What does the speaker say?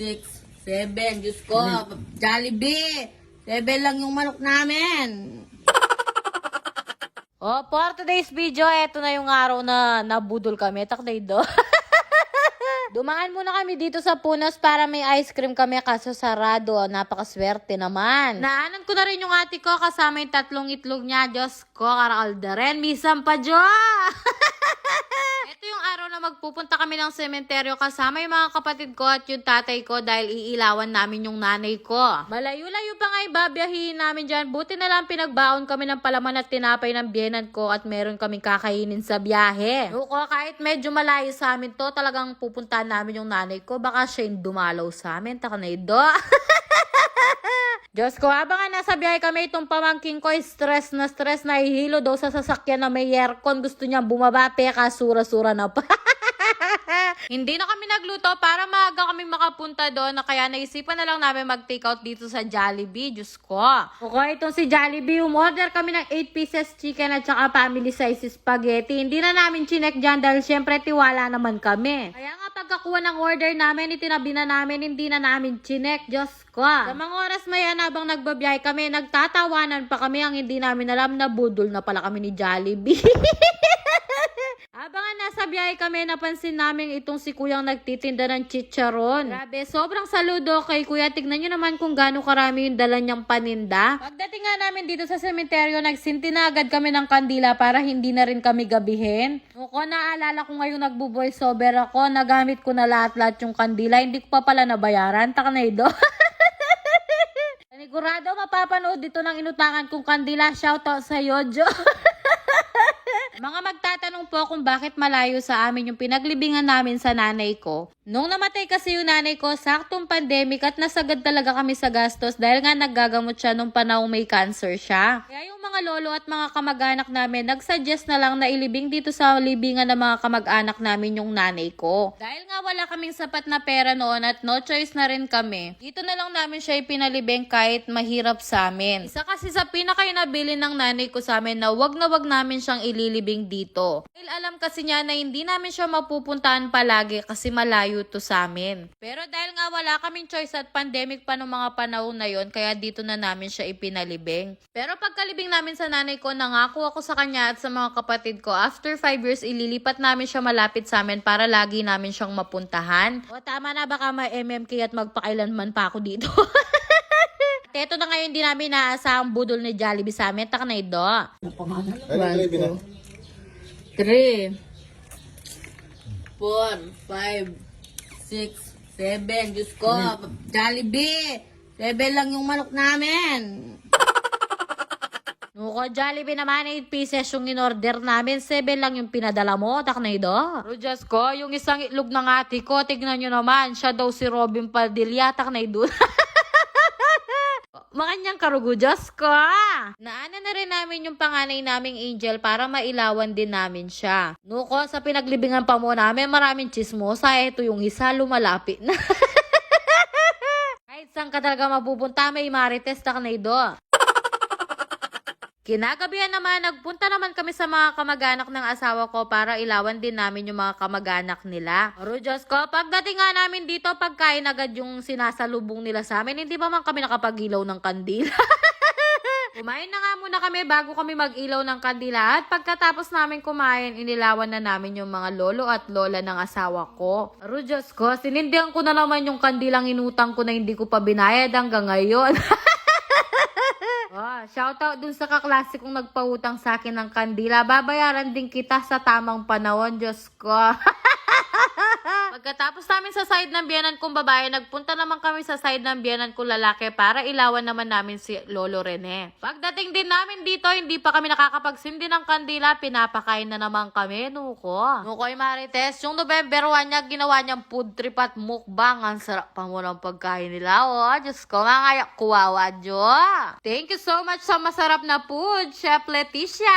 six, seven. Diyos ko, Jollibee. Seven lang yung manok namin. Oh, for today's video, eto na yung araw na nabudol kami. Takday do. Dumaan muna kami dito sa Punos para may ice cream kami kaso sarado. Napakaswerte naman. Naanan ko na rin yung ate ko kasama yung tatlong itlog niya. Diyos ko, karakalda rin. Misam pa, Jo! Ito yung magpupunta kami ng sementeryo kasama yung mga kapatid ko at yung tatay ko dahil iilawan namin yung nanay ko. Malayo-layo pa nga ibabiyahin namin dyan. Buti na lang pinagbaon kami ng palaman at tinapay ng biyenan ko at meron kaming kakainin sa biyahe. Nuko, kahit medyo malayo sa amin to, talagang pupuntahan namin yung nanay ko. Baka siya yung dumalaw sa amin. Taka na ido. Diyos ko, habang nasa biyahe kami, itong pamangking ko, stress na stress, nahihilo daw sa sasakyan na may aircon. Gusto niya bumaba, peka, sura-sura na pa. Hindi na kami nagluto para maaga kami makapunta doon na kaya naisipan na lang namin mag-take out dito sa Jollibee. Diyos ko. Okay, itong si Jollibee, umorder kami ng 8 pieces chicken at saka family size spaghetti. Hindi na namin chinek dyan dahil syempre tiwala naman kami. Kaya nga pagkakuha ng order namin, itinabi na namin, hindi na namin chinek. Diyos ko. Sa mga oras mayan habang nagbabiyahe kami, nagtatawanan pa kami ang hindi namin alam na budol na pala kami ni Jollibee. Biyahe kami, napansin namin itong si kuyang nagtitinda ng chicharon. Grabe, sobrang saludo kay kuya. Tignan nyo naman kung gaano karami yung dala niyang paninda. Pagdating nga namin dito sa sementeryo, nagsinti na agad kami ng kandila para hindi na rin kami gabihin. Ako, naalala ko ngayong nagbo-voice over ako, nagamit ko na lahat-lahat yung kandila. Hindi ko pa pala nabayaran. Taka na ido. Panigurado mapapanood dito ng inutangan kong kandila. Shoutout sa iyo, Jo. Mga magtatanong po kung bakit malayo sa amin yung pinaglibingan namin sa nanay ko. Nung namatay kasi yung nanay ko, saktong pandemic at nasagad talaga kami sa gastos dahil nga naggagamot siya nung panahon may cancer siya. Kaya yung mga lolo at mga kamag-anak namin, nagsuggest na lang na ilibing dito sa libingan ng mga kamag-anak namin yung nanay ko. Dahil nga wala kaming sapat na pera noon at no choice na rin kami, dito na lang namin siya ipinalibing kahit mahirap sa amin. Isa kasi sa pinakainabili ng nanay ko sa amin na wag na wag namin siyang ililibing living dito. Dahil alam kasi niya na hindi namin siya mapupuntahan palagi kasi malayo to sa amin. Pero dahil nga wala kaming choice at pandemic pa noong mga panahon na yon kaya dito na namin siya ipinalibing. Pero pagkalibing namin sa nanay ko, nangako ako sa kanya at sa mga kapatid ko, after 5 years ililipat namin siya malapit sa amin para lagi namin siyang mapuntahan. O tama na baka ma-MMK at magpakailanman pa ako dito. Teto na ngayon din namin naasahang budol ni Jollibee sa amin. Taknay do. Ano pangalan? Ano 3, 4, 5, 6, 7. Diyos ko, hmm. Jollibee! 7 lang yung manok namin. Nuko, Jollibee naman, 8 pieces yung in-order namin. 7 lang yung pinadala mo, taknay do. Rudyas oh, ko, yung isang itlog ng ate ko, tignan nyo naman, siya daw si Robin Padilla, taknay do. Makanyang karugo, Diyos ko. Naana na rin namin yung panganay naming angel para mailawan din namin siya. Nuko, sa pinaglibingan pa mo namin, maraming chismosa. Ito yung isa, lumalapit na. Kahit saan ka talaga mapupunta, may marites na ito. Kinagabihan naman, nagpunta naman kami sa mga kamag-anak ng asawa ko para ilawan din namin yung mga kamag-anak nila. Pero Diyos ko, pagdating nga namin dito, pagkain agad yung sinasalubong nila sa amin, hindi pa man kami nakapagilaw ng kandila. Kumain na nga muna kami bago kami mag-ilaw ng kandila at pagkatapos namin kumain, inilawan na namin yung mga lolo at lola ng asawa ko. Pero Diyos ko, sinindihan ko na naman yung kandilang inutang ko na hindi ko pa binayad hanggang ngayon. Shoutout dun sa kaklase kong nagpautang sa akin ng kandila. Babayaran din kita sa tamang panahon, Diyos ko. Pagkatapos namin sa side ng biyanan kong babae, nagpunta naman kami sa side ng biyanan kong lalaki para ilawan naman namin si Lolo Rene. Pagdating din namin dito, hindi pa kami nakakapagsindi ng kandila, pinapakain na naman kami, nuko. Nukoy Marites, yung November 1 niya, ginawa niyang food trip at mukbang. Ang sarap pa mo ng pagkain nila, oh. Diyos ko, mga kuwawa, Jo. Thank you so much sa masarap na food, Chef Leticia.